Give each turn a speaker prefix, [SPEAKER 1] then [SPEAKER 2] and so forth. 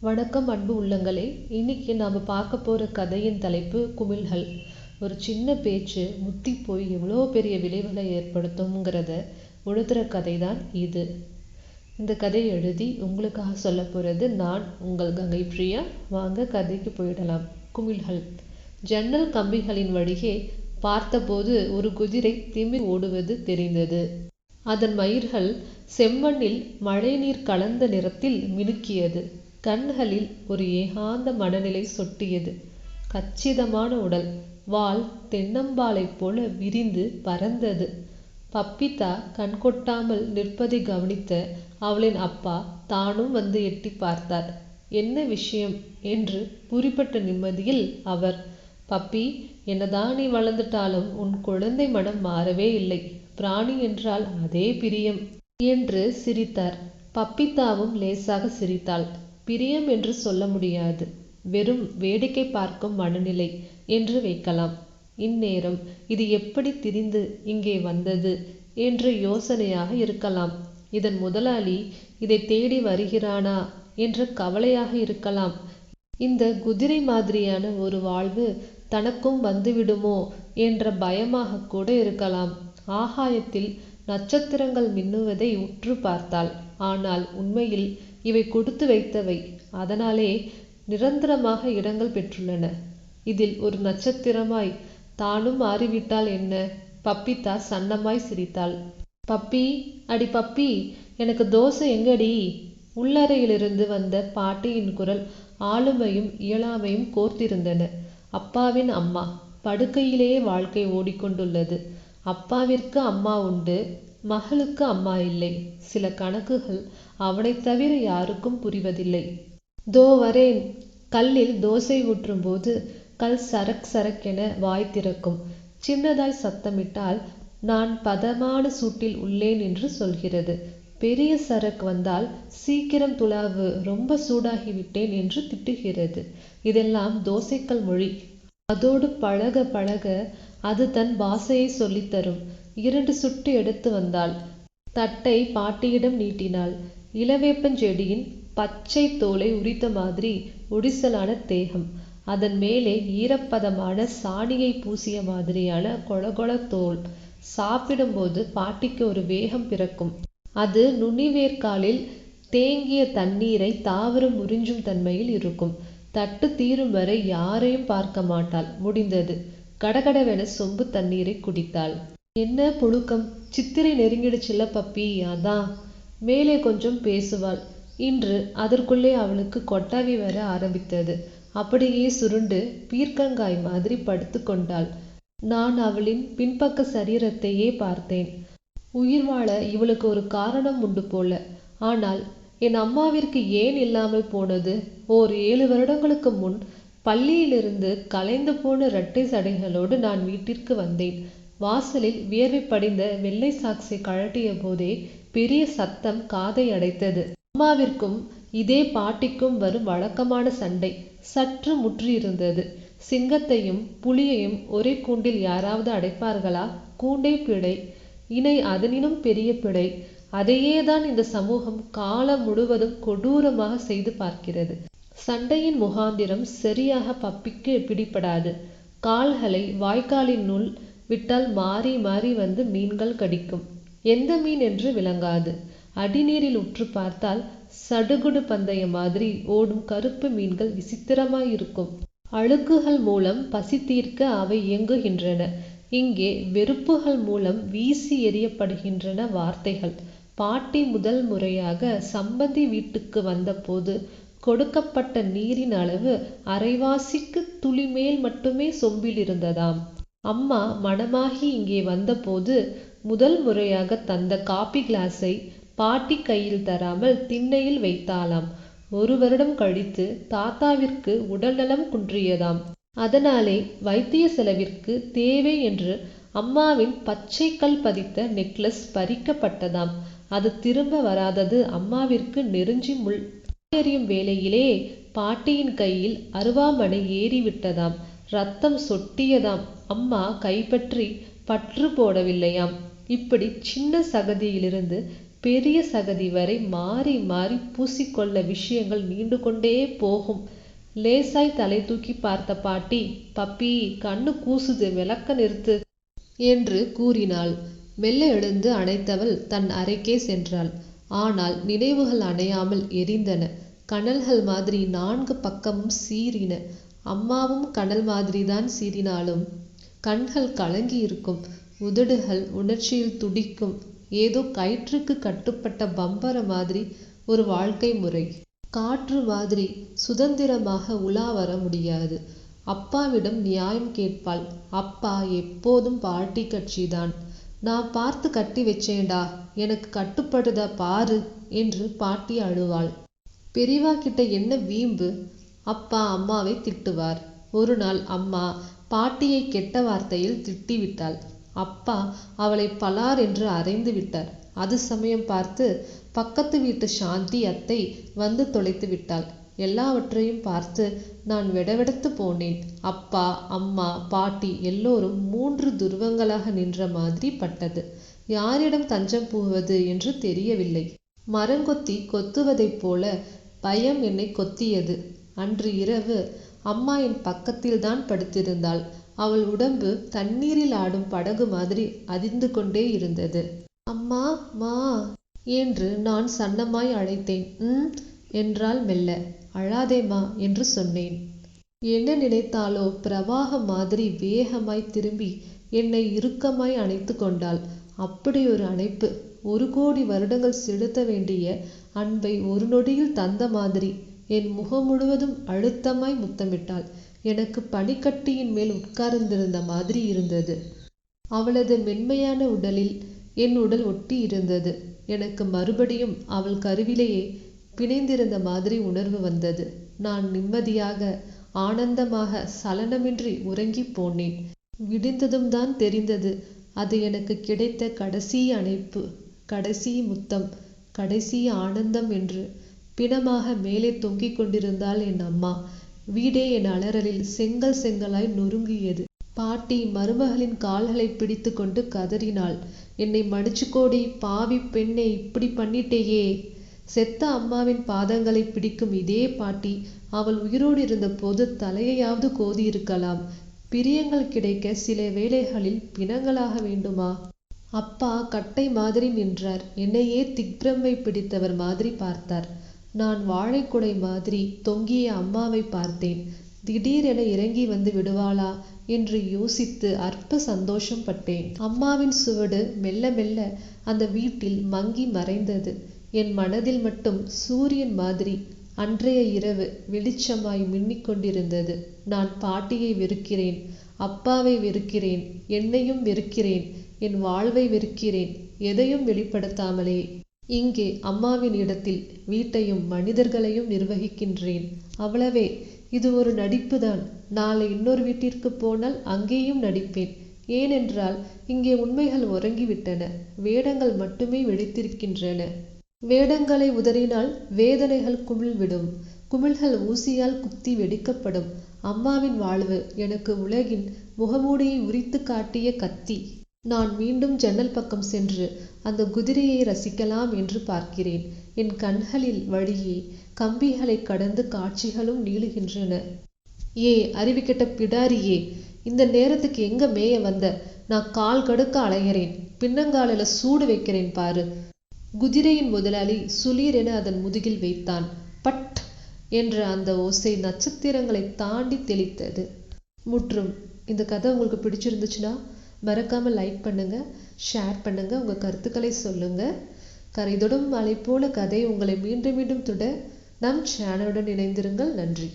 [SPEAKER 1] வணக்கம் அன்பு உள்ளங்களே. இன்னைக்கு நாம் பார்க்க போகிற கதையின் தலைப்பு குமிழ்கள். ஒரு சின்ன பேச்சு முத்தி போய் எவ்வளோ பெரிய விளைவுகளை ஏற்படுத்தும்ங்கிறத உழுதுற கதை தான் இது. இந்த கதையை எழுதி உங்களுக்காக சொல்ல போகிறது நான் உங்கள் கங்கை பிரியா. வாங்க கதைக்கு போயிடலாம். குமிழ்கள். ஜன்னல் கம்பிகளின் வழியே பார்த்தபோது ஒரு குதிரை திமி ஓடுவது தெரிந்தது. அதன் மயிர்கள் செம்மண்ணில் மழைநீர் கலந்த நிறத்தில் மினுக்கியது. கண்களில் ஒரு ஏகாந்த மனநிலை சொட்டியது. கச்சிதமான உடல். வால் தென்னம்பாளைப் போல விரிந்து பறந்தது. பப்பிதா கண்கொட்டாமல் நிற்பதை கவனித்த அவளின் அப்பா தானும் வந்து எட்டி பார்த்தார். என்ன விஷயம் என்று குறிப்பிட்ட நிம்மதியில் அவர் பப்பி என்னதான் நீ வளர்ந்துட்டாலும் உன் குழந்தை மனம் மாறவே இல்லை. பிராணி என்றால் அதே பிரியம் என்று சிரித்தார். பப்பித்தாவும் லேசாக சிரித்தாள். பிரியம் என்று சொல்ல முடியாது. வெறும் வேடிக்கை பார்க்கும் மனநிலை என்று வைக்கலாம். இந்நேரம் இது எப்படி திரிந்து இங்கே வந்தது என்ற யோசனையாக இருக்கலாம். இதன் முதலாளி இதை தேடி வருகிறானா என்ற கவலையாக இருக்கலாம். இந்த குதிரை மாதிரியான ஒரு வாழ்வு தனக்கும் வந்துவிடுமோ என்ற பயமாக கூட இருக்கலாம். ஆகாயத்தில் நட்சத்திரங்கள் மின்னுவதை உற்று பார்த்தாள். ஆனால் உண்மையில் இவை கொடுத்து வைத்தவை. அதனாலே நிரந்தரமாக இடங்கள் பெற்றுள்ளன. இதில் ஒரு நட்சத்திரமாய் தானும் மாறிவிட்டால் என்ன? பப்பிதா சன்னமாய் சிரித்தாள். பப்பி அடி பப்பி எனக்கு தோசை எங்கடி? உள்ளறையிலிருந்து வந்த பாட்டியின் குரல் ஆளுமையும் இயலாமையும் கோர்த்திருந்தன. அப்பாவின் அம்மா படுக்கையிலேயே வாழ்க்கை ஓடிக்கொண்டுள்ளது. அப்பாவிற்கு அம்மா உண்டு மகளுக்கு அம்மா இல்லை. சில கணக்குகள் அவனைத் தவிர யாருக்கும் புரிவதில்லை. தோ வரேன். கல்லில் தோசை ஊற்றும் போது கல் சரக் சரக்கென வாய் திறக்கும். சின்னதாய் சத்தமிட்டால் நான் பதமான சூட்டில் உள்ளேன் என்று சொல்கிறது. பெரிய சரக் வந்தால் சீக்கிரம் துளாவு ரொம்ப சூடாகிவிட்டேன் என்று திட்டுகிறது. இதெல்லாம் தோசைக்கல் மொழி. அதோடு பழக பழக அது தன் பாசையை சொல்லித்தரும் இரண்டு சுட்டு எடுத்து வந்தாள். தட்டை பாட்டியிடம் நீட்டினாள். இளவேப்பஞ்செடியின் பச்சை தோலை உரித்த மாதிரி ஒடிசலான தேகம். அதன் மேலே ஈரப்பதமான சாணியை பூசிய மாதிரியான கொழகொழ தோல். சாப்பிடும்போது பாட்டிக்கு ஒரு வேகம் பிறக்கும். அது நுனிவேர்காலில் தேங்கிய தண்ணீரை தாவரம் உறிஞ்சும் தன்மையில் இருக்கும். தட்டு தீரும் வரை யாரையும் பார்க்க மாட்டாள். முடிந்தது. கடகடவென சொம்பு தண்ணீரை குடித்தாள். என்ன புழுக்கம்? சித்திரை நெருங்கிடுச்சுல்ல பப்பி அதான் மேலே கொஞ்சம் பேசுவாள். இன்று அதற்குள்ளே அவளுக்கு கொட்டாவி வர ஆரம்பித்தது. அப்படியே சுருண்டு பீர்க்கங்காய் மாதிரி படுத்து கொண்டாள். நான் அவளின் பின்பக்க சரீரத்தையே பார்த்தேன். உயிர் வாழ இவளுக்கு ஒரு காரணம் உண்டு போல. ஆனால் என் அம்மாவிற்கு ஏன் இல்லாமல் போனது? ஓர் ஏழு வருடங்களுக்கு முன் பள்ளியிலிருந்து கலைந்து போன இரட்டை சடைகளோடு நான் வீட்டிற்கு வந்தேன். வாசலில் வியர்வை படிந்த வெள்ளை சாக்ஸை கழட்டிய போதே பெரிய சத்தம் காதை அடைத்தது. அம்மாவிற்கும் இதே பாட்டிக்கும் வரும் வழக்கமான சண்டை சற்று முற்றியிருந்தது. சிங்கத்தையும் புலியையும் ஒரே கூண்டில் யாராவது அடைப்பார்களா? கூண்டே பிழை. இணை அதனினும் பெரிய பிழை. அதையே தான் இந்த சமூகம் காலம் முழுவதும் கொடூரமாக செய்து பார்க்கிறது. சண்டையின் முகாந்திரம் சரியாக பப்பிக்கு பிடிபடாது. கால்களை வாய்க்காலினுள் விட்டால் மாறி மாறி வந்து மீன்கள் கடிக்கும். எந்த மீன் என்று விளங்காது. அடிநீரில் உற்று பார்த்தால் சடுகுடு பந்தயம் மாதிரி ஓடும் கருப்பு மீன்கள் விசித்திரமாயிருக்கும் அழுக்குகள் மூலம் பசி தீர்க்க அவை இயங்குகின்றன. இங்கே வெறுப்புகள் மூலம் வீசி எறியப்படுகின்றன வார்த்தைகள். பாட்டி முதல் முறையாக சம்பந்தி வீட்டுக்கு வந்தபோது கொடுக்கப்பட்ட நீரின் அளவு அரைவாசிக்கு துளிமேல் மட்டுமே சொம்பில் இருந்ததாம். அம்மா மனமாகி இங்கே வந்தபோது முதல் முறையாக தந்த காபி கிளாஸை பாட்டி கையில் தராமல் திண்ணையில் வைத்தாளாம். ஒரு வருடம் கழித்து தாத்தாவிற்கு உடல்நலம் குன்றியதாம். அதனாலே வைத்திய செலவிற்கு தேவை என்று அம்மாவின் பச்சை கல் பதித்த நெக்லஸ் பறிக்கப்பட்டதாம். அது திரும்ப வராதது அம்மாவிற்கு நெருஞ்சி முள் எறியும் வேளையிலே பாட்டியின் கையில் அருவாமனை ஏறிவிட்டதாம். ரத்தம் சொட்டியதாம். அம்மா கைப்பற்றி பற்று போடவில்லையாம். இப்படி சின்ன சகதியிலிருந்து பெரிய சகதி வரை மாறி மாறி பூசிக்கொள்ள விஷயங்கள் நீண்டு கொண்டே போகும். லேசாய் தலை தூக்கி பார்த்த பாட்டி பப்பி கண்ணு கூசுது விளக்க நிறுத்து. என்று கூறினாள். மெல்ல எழுந்து அணைத்தவள் தன் அறைக்கே சென்றாள். ஆனால் நினைவுகள் அணையாமல் எரிந்தன. கனல்கள் மாதிரி நான்கு பக்கமும் சீறின. அம்மாவும் கனல் மாதிரிதான் சீறினாலும் கண்கள் கலங்கி இருக்கும் உதடுகள் உணர்ச்சியில் துடிக்கும். ஏதோ கயிற்றுக்கு கட்டுப்பட்ட பம்பர மாதிரி ஒரு வாழ்க்கை முறை. காற்று மாதிரி சுதந்திரமாக உலா வர முடியாது. அப்பாவிடம் நியாயம் கேட்பாள். அப்பா எப்போதும் பாட்டி கட்சிதான். நான் பார்த்து கட்டி வச்சேன்டா. எனக்கு கட்டுப்படுதா பாரு என்று பாட்டி அழுவாள். பெரியவா கிட்ட என்ன வீம்பு? அப்பா அம்மாவை திட்டுவார். ஒரு நாள் அம்மா பாட்டியை கெட்ட வார்த்தையில் திட்டிவிட்டாள். அப்பா அவளை பலார் என்று அறைந்து விட்டார். அது சமயம் பார்த்து பக்கத்து வீட்டு சாந்தி அத்தை வந்து தொலைத்து விட்டாள். எல்லாவற்றையும் பார்த்து நான் வெடவெடத்து போனேன். அப்பா அம்மா பாட்டி எல்லோரும் மூன்று துருவங்களாக நின்ற மாதிரி பட்டது. யாரிடம் தஞ்சம் புகுவது என்று தெரியவில்லை. மரங்கொத்தி கொத்துவதைப் போல பயம் என்னை கொத்தியது. அன்று இரவு அம்மா என் பக்கத்தில்தான் படுத்திருந்தாள். அவள் உடம்பு தண்ணீரில் ஆடும் படகு மாதிரி அதிர்ந்து கொண்டே இருந்தது. அம்மா மா என்று நான் சன்னமாய் அழைத்தேன். ம் என்றால் மெல்ல. அழாதேம்மா என்று சொன்னேன். என்ன நினைத்தாலோ பிரவாக மாதிரி வேகமாய் திரும்பி என்னை இறுக்கமாய் அணைத்து கொண்டாள். அப்படி ஒரு அணைப்பு ஒரு கோடி வருடங்கள் செலுத்த வேண்டிய அன்பை ஒரு நொடியில் தந்த மாதிரி என் முகம் முழுவதும் அழுத்தமாய் முத்தமிட்டாள். எனக்கு பனிக்கட்டியின் மேல் உட்கார்ந்திருந்த மாதிரி இருந்தது. அவளது மென்மையான உடலில் என் உடல் ஒட்டி இருந்தது. எனக்கு மறுபடியும் அவள் கருவிலேயே பிணைந்திருந்த மாதிரி உணர்வு வந்தது. நான் நிம்மதியாக ஆனந்தமாக சலனமின்றி உறங்கி போனேன். விடிந்ததும் தான் தெரிந்தது அது எனக்கு கிடைத்த கடைசி அணைப்பு கடைசி முத்தம் கடைசி ஆனந்தம் என்று. பிணமாக மேலே தொங்கிக் கொண்டிருந்தாள் என் அம்மா. வீடே என் அலறலில் செங்கல் செங்கலாய் நொறுங்கியது. பாட்டி மருமகளின் கால்களை பிடித்து கொண்டு கதறினாள். என்னை மடிச்சுக்கோடி பாவி பெண்ணே இப்படி பண்ணிட்டேயே. செத்த அம்மாவின் பாதங்களை பிடிக்கும் இதே பாட்டி அவள் உயிரோடு இருந்தபோது தலையையாவது கோதியிருக்கலாம் பிரியங்கள் கிடைக்க சில வேளைகளில் பிணங்களாக வேண்டுமா? அப்பா கட்டை மாதிரி நின்றார். என்னையே திக்பிரமை பிடித்தவர் மாதிரி பார்த்தார். நான் வாழைக்குடை மாதிரி தொங்கிய அம்மாவை பார்த்தேன். திடீரென இறங்கி வந்து விடுவாளா என்று யோசித்து அற்ப சந்தோஷம் பட்டேன். அம்மாவின் சுவடு மெல்ல மெல்ல அந்த வீட்டில் மங்கி மறைந்தது. என் மனதில் மட்டும் சூரியன் மாதிரி அன்றைய இரவு வெளிச்சமாய் மின்னிக் கொண்டிருந்தது. நான் பாட்டியை வெறுக்கிறேன் அப்பாவை வெறுக்கிறேன் என்னையும் வெறுக்கிறேன் என் வாழ்வை வெறுக்கிறேன் எதையும் வெளிப்படுத்தாமலே. இங்கே அம்மாவின் இடத்தில் வீட்டையும் மனிதர்களையும் நிர்வகிக்கின்றேன். அவ்வளவே. இது ஒரு நடிப்புதான். நாளை இன்னொரு வீட்டிற்கு போனால் அங்கேயும் நடிப்பேன். ஏனென்றால் இங்கே உண்மைகள் உறங்கிவிட்டன. வேடங்கள் மட்டுமே வெடித்திருக்கின்றன. வேடங்களை உதறினால் வேதனைகள் குமிழ்விடும். குமிழ்கள் ஊசியால் குத்தி வெடிக்கப்படும். அம்மாவின் வாழ்வு எனக்கு உலகின் முகமூடியை உரித்து காட்டிய கத்தி. நான் மீண்டும் ஜன்னல் பக்கம் சென்று அந்த குதிரையை ரசிக்கலாம் என்று பார்க்கிறேன். என் கண்களில் வழியே கம்பிகளை கடந்து காட்சிகளும் நீளுகின்றன. ஏ அறிவிக்கெட்ட பிடாரியே இந்த நேரத்துக்கு எங்க மேய வந்த? நான் கால் கடுக்க அலைகிறேன் பின்னங்காலில சூடு வைக்கிறேன் பாரு. குதிரையின் முதலாளி சுளீர் என அதன் முதுகில் வைத்தான். பட்! என்ற அந்த ஓசை நட்சத்திரங்களை தாண்டி தெளித்தது. முற்றும் இந்த கதை உங்களுக்கு பிடிச்சிருந்துச்சுன்னா மறக்காம லைக் பண்ணுங்க ஷேர் பண்ணுங்க உங்க கருத்துக்களை சொல்லுங்க. கரைதொடும் மலை போல கதை உங்களை மீண்டும் மீண்டும் தொட நம் சேனலுடன் இணைந்திருங்கள். நன்றி.